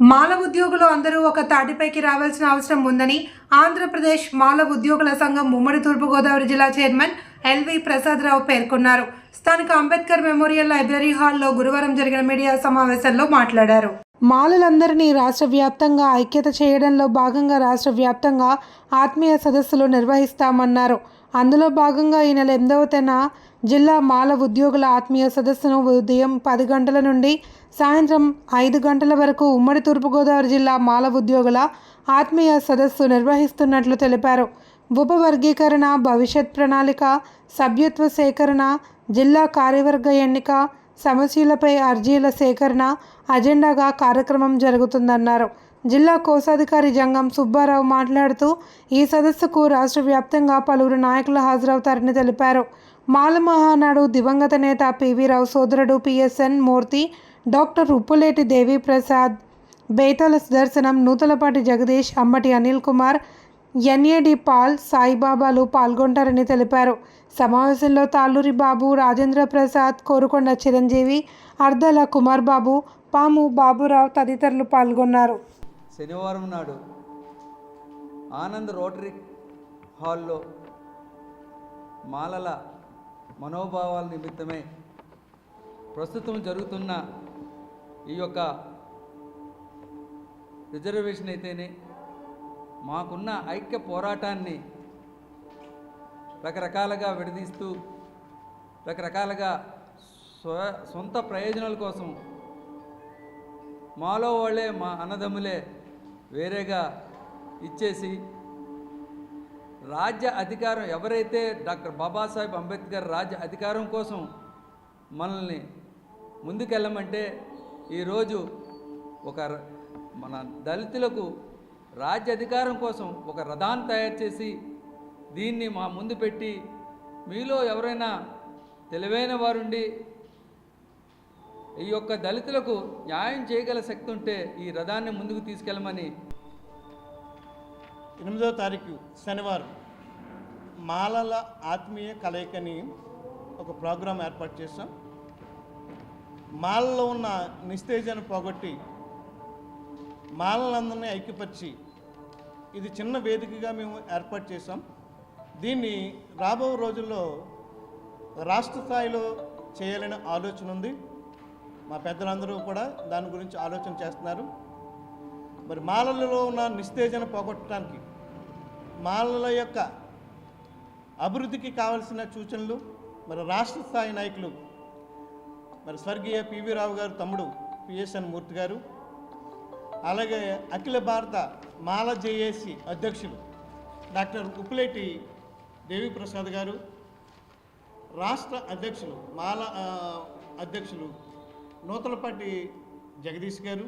మాల ఉద్యోగులు అందరూ ఒక తాటిపైకి రావాల్సిన అవసరం ఉందని ఆంధ్రప్రదేశ్ మాల ఉద్యోగుల సంఘం ఉమ్మడి తూర్పుగోదావరి జిల్లా చైర్మన్ ఎల్వి ప్రసాదరావు పేర్కొన్నారు. స్థానిక అంబేద్కర్ మెమోరియల్ లైబ్రరీ హాల్లో గురువారం జరిగిన మీడియా సమావేశంలో మాట్లాడారు. మాలలందరినీ రాష్ట్ర వ్యాప్తంగా ఐక్యత చేయడంలో భాగంగా రాష్ట్ర వ్యాప్తంగా ఆత్మీయ సదస్సులు నిర్వహిస్తామన్నారు. అందులో భాగంగా ఈ నెల ఎనిమిదవ తేదీన జిల్లా మాల ఉద్యోగుల ఆత్మీయ సదస్సును ఉదయం పది గంటల నుండి సాయంత్రం ఐదు గంటల వరకు ఉమ్మడి తూర్పుగోదావరి జిల్లా మాల ఉద్యోగుల ఆత్మీయ సదస్సు నిర్వహిస్తున్నట్లు తెలిపారు. ఉపవర్గీకరణ భవిష్యత్ ప్రణాళిక సభ్యత్వ సేకరణ జిల్లా కార్యవర్గ ఎన్నిక సమస్యలపై అర్జీల సేకరణ అజెండాగా కార్యక్రమం జరుగుతుందన్నారు. జిల్లా కోశాధికారి జంగం సుబ్బారావు మాట్లాడుతూ ఈ సదస్సుకు రాష్ట్ర వ్యాప్తంగా పలువురు నాయకులు హాజరవుతారని తెలిపారు. మాలమహానాడు దివంగత నేత పివి రావు సోదరుడు PSN Murthy doctor Uppuleti Deviprasad Betala Darshanam Nuthalapati Jagadish Ammati Anil Kumar NAD Paul సాయిబాబాలు పాల్గొంటారని తెలిపారు. సమావేశంలో తాళ్ళూరి బాబు రాజేంద్ర ప్రసాద్ కోరుకొండ చిరంజీవి అర్ధల కుమార్ బాబు పాము బాబురావు తదితరులు పాల్గొన్నారు. శనివారం నాడు ఆనంద్ రోటరీ హాల్లో మాలల మనోభావాల నిమిత్తమే ప్రస్తుతం జరుగుతున్న ఈ యొక్క రిజర్వేషన్ అయితేనే మాకున్న ఐక్య పోరాటాన్ని రకరకాలుగా విడదీస్తూ రకరకాలుగా స్వ సొంత ప్రయోజనాల కోసం మాలో వాళ్ళే మా అన్నదమ్ములే వేరేగా ఇచ్చేసి రాజ్య అధికారం ఎవరైతే డాక్టర్ బాబాసాహెబ్ అంబేద్కర్ రాజ్య అధికారం కోసం మనల్ని ముందుకెళ్ళమంటే ఈరోజు ఒక ర- మన దళితులకు రాజ్య అధికారం కోసం ఒక రథాన్ని తయారు చేసి దీన్ని మా ముందు పెట్టి మీలో ఎవరైనా తెలివైన వారుండి ఈ యొక్క దళితులకు న్యాయం చేయగల శక్తి ఉంటే ఈ రథాన్ని ముందుకు తీసుకెళ్ళమని ఎనిమిదో తారీఖు శనివారం. మాలల ఆత్మీయ కలయికని ఒక ప్రోగ్రాం ఏర్పాటు చేశాం. మాలలో ఉన్న నిస్తేజాన్ని పోగొట్టి మాలలందరినీ ఐక్యపరిచి ఇది చిన్న వేదికగా మేము ఏర్పాటు చేసాం దీన్ని రాబో రోజుల్లో రాష్ట్ర స్థాయిలో చేయాలనే ఆలోచన ఉంది. మా పెద్దలందరూ కూడా దాని గురించి ఆలోచన చేస్తున్నారు. మరి మాలలలో ఉన్న నిస్తేజన పోగొట్టడానికి మాలల యొక్క అభివృద్ధికి కావలసిన సూచనలు మరి రాష్ట్ర స్థాయి నాయకులు మరి స్వర్గీయ పివి రావు గారు తమ్ముడు పిఎస్ఎన్ మూర్తి గారు అలాగే అఖిల భారత మాల జేఏసి అధ్యక్షులు డాక్టర్ ఉప్పులేటి దేవిప్రసాద్ గారు రాష్ట్ర అధ్యక్షులు మాల అధ్యక్షులు నూతలపాటి జగదీష్ గారు